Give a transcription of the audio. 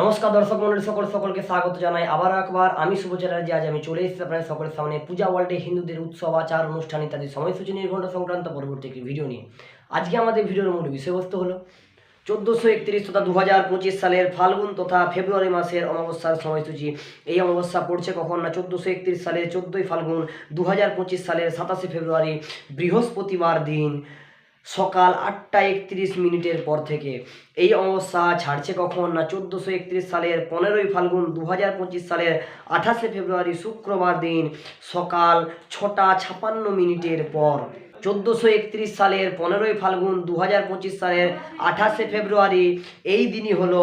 নমস্কার দর্শক মন্ডলী, সকল সকলকে স্বাগত জানাই আবার একবার। আমি শুভ চ্যাটার্জি, আজ আমি চলে এসেছি আপনাদের সকলের সামনে পূজা ওয়ার্ল্ডে হিন্দুদের উৎসব, আচার, অনুষ্ঠান ইত্যাদি সময়সূচি নির্ঘণ্ট সংক্রান্ত পরবর্তী একটি ভিডিও নিয়ে। আজকে আমাদের ভিডিওর মূল বিষয়বস্তু হলো, চোদ্দোশো একত্রিশ তথা দু হাজার পঁচিশ সালের ফাল্গুন তথা ফেব্রুয়ারি মাসের অমাবস্যার সময়সূচি। এই অমাবস্যা পড়ছে কখন না? চোদ্দোশো একত্রিশ সালের চোদ্দোই ফাল্গুন দু হাজার পঁচিশ সালের সাতাশে ফেব্রুয়ারি, বৃহস্পতিবার দিন। সকাল আটটা একত্রিশ মিনিটের পর থেকে। এই অমাবস্যা ছাড়ছে কখন? না চোদ্দোশো একত্রিশ সালের পনেরোই ফাল্গুন দু হাজার পঁচিশ সালের আঠাশে ফেব্রুয়ারি শুক্রবার দিন সকাল ছটা ছাপান্ন মিনিটের পর। চোদ্দোশো একত্রিশ সালের পনেরোই ফাল্গুন দু হাজার পঁচিশ সালের আঠাশে ফেব্রুয়ারি এই দিনই হলো